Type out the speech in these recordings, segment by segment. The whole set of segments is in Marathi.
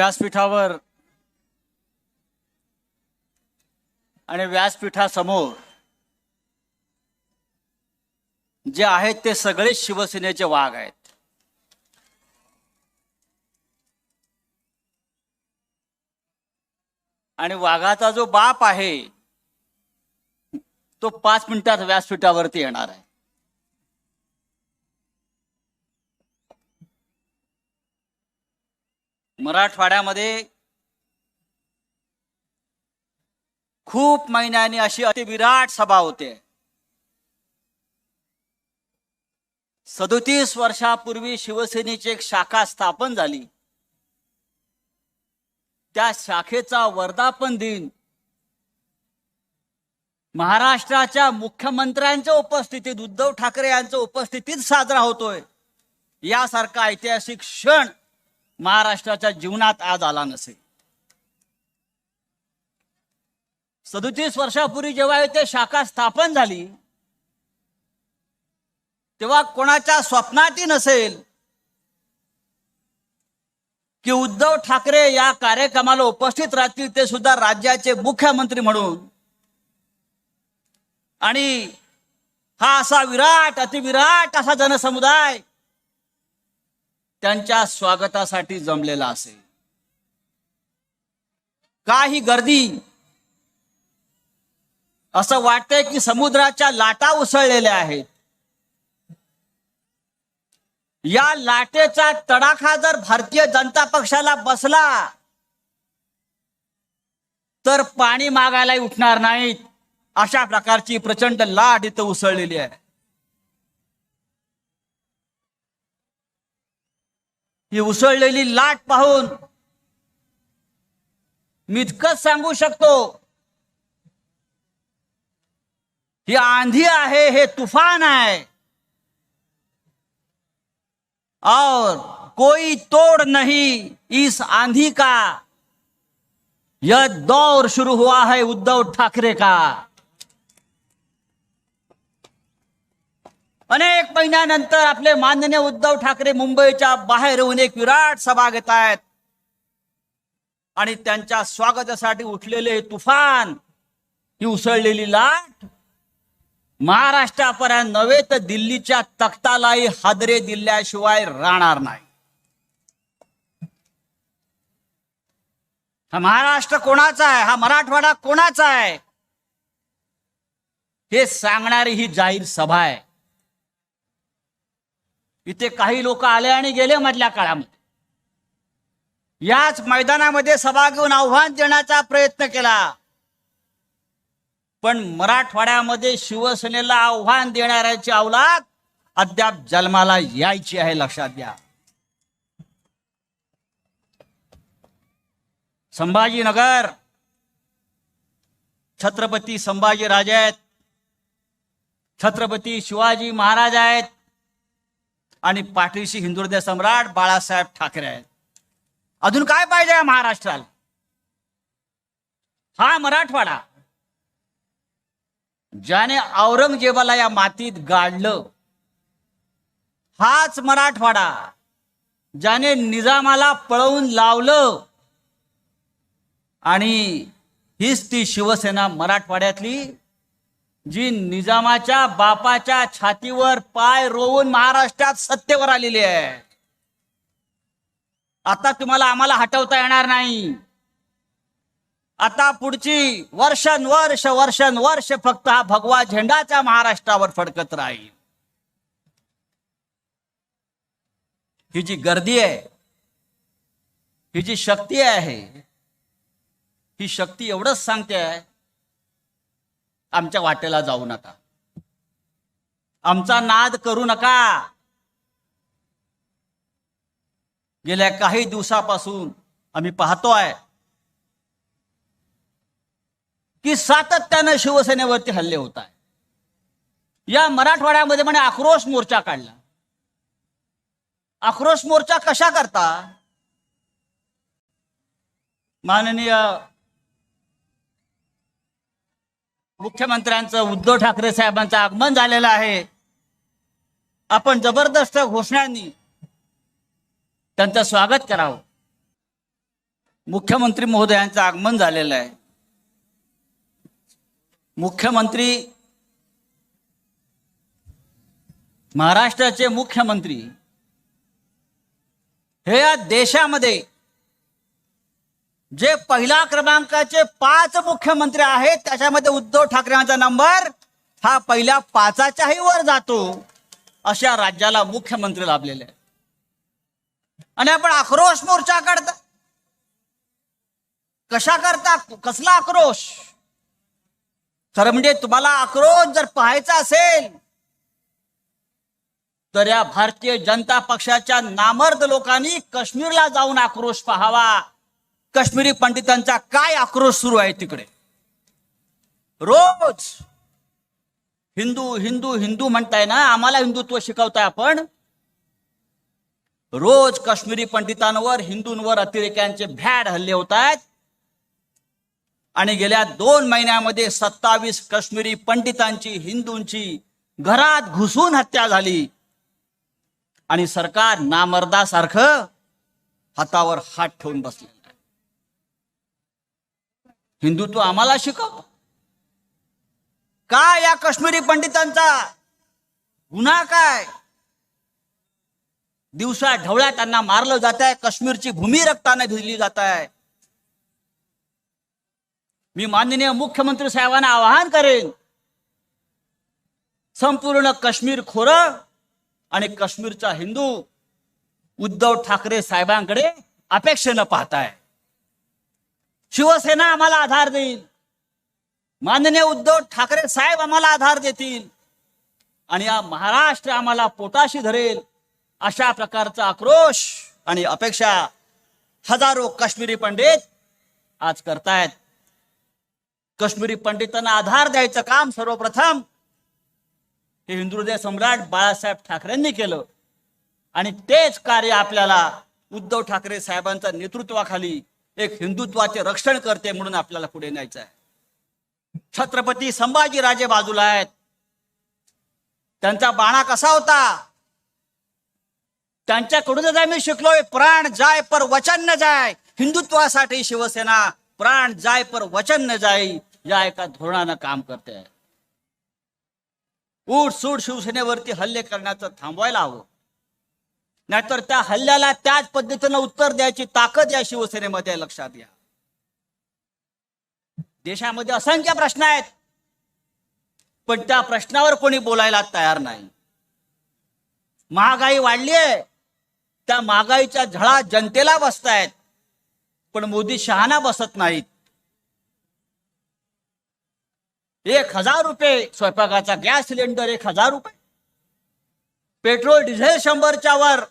व्यासपीठावर आणि व्यासपीठासमोर जे आहेत ते सगळेच शिवसेनेचे वाघ आहेत. आणि वाघाचा जो बाप आहे तो पाच मिनिटात व्यासपीठावरती येणार आहे. मराठवाड्यामध्ये खूप महिन्याने अशी अतिविराट सभा होते. सदोतीस वर्षापूर्वी शिवसेनेची एक शाखा स्थापन झाली. त्या शाखेचा वर्धापन दिन महाराष्ट्राच्या मुख्यमंत्र्यांच्या उपस्थितीत उद्धव ठाकरे यांच्या उपस्थितीत साजरा होतोय. यासारखा ऐतिहासिक क्षण महाराष्ट्राच्या जीवनात आज आला नसेल. सदोतीस वर्षापूर्वी जेव्हा इथे शाखा स्थापन झाली तेव्हा कोणाच्या स्वप्नातही नसेल की उद्धव ठाकरे या कार्यक्रमाला उपस्थित राहतील ते सुद्धा राज्याचे मुख्यमंत्री म्हणून. आणि हा असा विराट अतिविराट असा जनसमुदाय त्यांच्या स्वागतासाठी जमलेला असेल. काही गर्दी. असं वाटतंय की समुद्राच्या लाटा उसळलेल्या आहेत. या लाटेचा तडाखा जर भारतीय जनता पक्षाला बसला तर पाणी मागायलाही उठणार नाहीत. अशा प्रकारची प्रचंड लाट इथं उसळलेली आहे. ही उसळलेली लाट पाहून मी इतकंच सांगू शकतो ही आंधी आहे, हे तुफान है और कोई तोड़ नहीं इस आंधी का। यह दौर शुरू हुआ है उद्धव ठाकरे का। अनेक महिन्यानंतर आपले माननीय उद्धव ठाकरे मुंबईच्या बाहेर येऊन एक विराट सभा घेत आहेत. आणि त्यांच्या स्वागतासाठी उठलेले हे तुफान ही उसळलेली लाट महाराष्ट्रापर्यंत नव्हे तर दिल्लीच्या तख्तालाही हादरे दिल्याशिवाय राहणार नाही. हा महाराष्ट्र कोणाचा आहे? हा मराठवाडा कोणाचा आहे? हे सांगणारी ही जाहीर सभा आहे. इथे काही लोक आले आणि गेले मधल्या काळामध्ये. याच मैदानामध्ये सभा घेऊन आव्हान देण्याचा प्रयत्न केला. पण मराठवाड्यामध्ये शिवसेनेला आव्हान देणाऱ्याची अवलाद अद्याप जन्माला यायची आहे लक्षात घ्या. संभाजीनगर. छत्रपती संभाजी राजे आहेत. छत्रपती शिवाजी महाराज आहेत. आणि पाठीशी हिंदुहृदय सम्राट बाळासाहेब ठाकरे आहेत. अजून काय पाहिजे या महाराष्ट्राला? हा मराठवाडा. ज्याने औरंगजेबाला या मातीत गाडलं हाच मराठवाडा. ज्याने निजामाला पळवून लावलं आणि हीच ती शिवसेना मराठवाड्यातली जी निजामाच्या बापाच्या छातीवर पाय रोवून महाराष्ट्रात सत्तेवर आलेली आहे. आता तुम्हाला आम्हाला हटवता येणार नाही. आता पुढची वर्षानुवर्ष वर्षानुवर्ष फक्त हा भगवा झेंडाच्या महाराष्ट्रावर फडकत राहील. ही जी गर्दी आहे ही जी शक्ती आहे ही शक्ती एवढंच सांगते आहे आमच्या वाटेला जाऊ नका. आमचा नाद करू नका. गेल्या काही दिवसापासून आम्ही पाहतोय की सातत्यानं शिवसेनेवरती हल्ले होत आहे या मराठवाड्यामध्ये म्हणे आक्रोश मोर्चा काढला. आक्रोश मोर्चा कशा करता? माननीय मुख्यमंत्र्यांचं उद्धव ठाकरे साहेबांचं आगमन झालेलं आहे. आपण जबरदस्त घोषणांनी त्यांचं स्वागत करावं. मुख्यमंत्री महोदयांचं आगमन झालेलं आहे. मुख्यमंत्री महाराष्ट्राचे मुख्यमंत्री हे या देशामध्ये जे पहिल्या क्रमांकाचे पाच मुख्यमंत्री आहेत त्याच्यामध्ये उद्धव ठाकरे यांचा नंबर हा पहिल्या पाचाच्याही वर जातो अशा राज्याला मुख्यमंत्री लाभलेले आणि आपण आक्रोश मोर्चा काढता. कशा करता? कसला आक्रोश? खरं म्हणजे तुम्हाला आक्रोश जर पाहायचा असेल तर या भारतीय जनता पक्षाच्या नामर्द लोकांनी काश्मीरला जाऊन आक्रोश पाहावा. काश्मीरी पंडितांचा काय आक्रोश सुरू आहे तिकडे? रोज हिंदू हिंदू हिंदू म्हणताय ना आम्हाला हिंदुत्व शिकवताय आपण. रोज काश्मीरी पंडितांवर हिंदूंवर अतिरेक्यांचे भॅड हल्ले होत आहेत आणि गेल्या दोन महिन्यामध्ये सत्तावीस काश्मीरी पंडितांची हिंदूंची घरात घुसून हत्या झाली. आणि सरकार नामर्दासारखं हातावर हात ठेवून बसले. हिंदुत्व आम्हाला शिकव. काय या काश्मीरी पंडितांचा गुन्हा काय? दिवसा ढवळ्या त्यांना मारलं जात आहे काश्मीरची भूमी रक्ताने भिजली जात आहे मी माननीय मुख्यमंत्री साहेबांना आवाहन करेन संपूर्ण काश्मीर खोर आणि काश्मीरचा हिंदू उद्धव ठाकरे साहेबांकडे अपेक्षेनं पाहताय. शिवसेना आम्हाला आधार देईल. माननीय उद्धव ठाकरे साहेब आम्हाला आधार देतील. आणि या महाराष्ट्र आम्हाला पोटाशी धरेल अशा प्रकारचा आक्रोश आणि अपेक्षा हजारो काश्मीरी पंडित आज करतायत. काश्मीरी पंडितांना आधार द्यायचं काम सर्वप्रथम हे हिंदुदेव सम्राट बाळासाहेब ठाकरेंनी केलं. आणि तेच कार्य आपल्याला उद्धव ठाकरे साहेबांच्या नेतृत्वाखाली एक हिंदुत्वाचे रक्षण करते म्हणून आपल्याला पुढे न्यायचं आहे. छत्रपती संभाजी राजे बाजूला आहेत. त्यांचा बाणा कसा होता? त्यांच्याकडूनच आम्ही शिकलोय प्राण जाय पर वचन न जाय. हिंदुत्वासाठी शिवसेना प्राण जाय पर वचन न जाई या एका धोरणानं काम करते. उठ सूट शिवसेनेवरती हल्ले करण्याचं थांबवायला हवं. नाहीतर त्या हल्ल्याला त्याच पद्धतीनं उत्तर द्यायची ताकद या शिवसेनेमध्ये लक्षात घ्या. देशामध्ये असंख्य प्रश्न आहेत पण त्या प्रश्नावर कोणी बोलायला तयार नाही. महागाई वाढली आहे त्या महागाईच्या झळा जनतेला बसतायत पण मोदी शहाणा बसत नाहीत. एक हजार रुपये स्वयंपाकाचा गॅस सिलेंडर एक हजार रुपये. पेट्रोल डिझेल शंभरच्या वर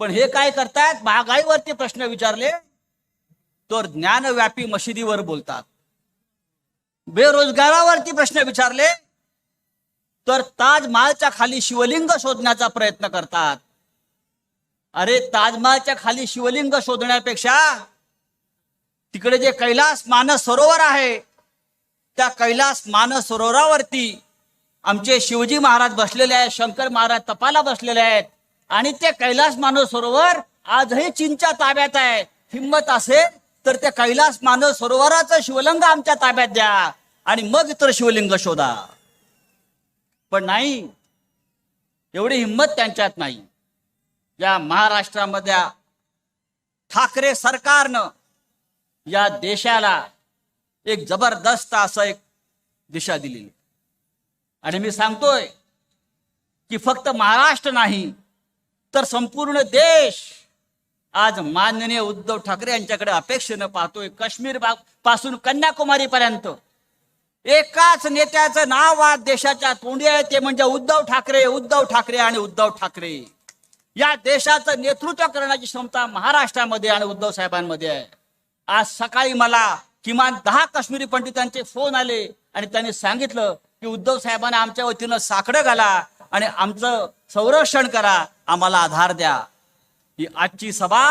पण हे काय करतायत महागाईवरती प्रश्न विचारले तर ज्ञानव्यापी मशिदीवर बोलतात. बेरोजगारावरती प्रश्न विचारले तर ताजमहालच्या खाली शिवलिंग शोधण्याचा प्रयत्न करतात. अरे ताजमहालच्या खाली शिवलिंग शोधण्यापेक्षा तिकडे जे कैलास मानस सरोवर आहे त्या कैलास मानस सरोवरावरती आमचे शिवजी महाराज बसलेले आहेत शंकर महाराज तपाला बसलेले आहेत. आणि ते कैलास मानव सरोवर आजही चीनच्या ताब्यात आहे. हिंमत असेल तर त्या कैलास मानव सरोवराचं शिवलिंग आमच्या ताब्यात द्या आणि मग इतर शिवलिंग शोधा. पण नाही एवढी हिंमत त्यांच्यात नाही. या महाराष्ट्रामध्ये ठाकरे सरकारनं या देशाला एक जबरदस्त असं एक दिशा दिलेली. आणि मी सांगतोय की फक्त महाराष्ट्र नाही तर संपूर्ण देश आज माननीय उद्धव ठाकरे यांच्याकडे अपेक्षेनं पाहतोय. काश्मीरपासून कन्याकुमारी पर्यंत. एकाच नेत्याचं नाव आज देशाच्या तोंडी आहे ते म्हणजे उद्धव ठाकरे उद्धव ठाकरे आणि उद्धव ठाकरे. या देशाचं नेतृत्व करण्याची क्षमता महाराष्ट्रामध्ये आणि उद्धव साहेबांमध्ये आहे. आज सकाळी मला किमान दहा काश्मीरी पंडितांचे फोन आले आणि त्यांनी सांगितलं की उद्धव साहेबांना आमच्या वतीनं साकडं घाला. आणि आमचं संरक्षण करा आम्हाला आधार द्या. ही आजची सभा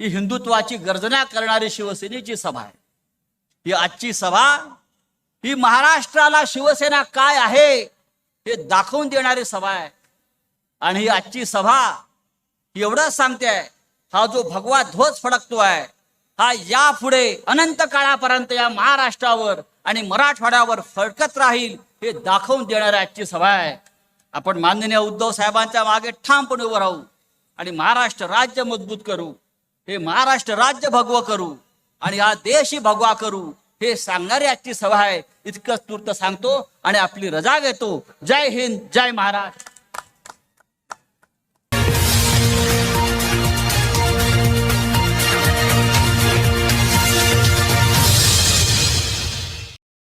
ही हिंदुत्वाची गर्जना करणारी शिवसेनेची सभा आहे. ही आजची सभा ही महाराष्ट्राला शिवसेना काय आहे हे दाखवून देणारी सभा आहे. आणि ही आजची सभा एवढंच सांगते हा जो भगवा ध्वज फडकतो आहे हा यापुढे अनंत काळापर्यंत या महाराष्ट्रावर आणि मराठवाड्यावर फडकत राहील हे दाखवून देणारी आजची सभा आहे. आपण माननीय उद्धव साहेबांच्या मागे ठामपणे उभं राहू आणि महाराष्ट्र राज्य मजबूत करू. हे महाराष्ट्र राज्य भगवं करू आणि हा देशही भगवा करू. हे सांगणारी आजची सभा आहे. इतकंच तूर्त सांगतो आणि आपली रजा घेतो. जय हिंद जय महाराष्ट्र.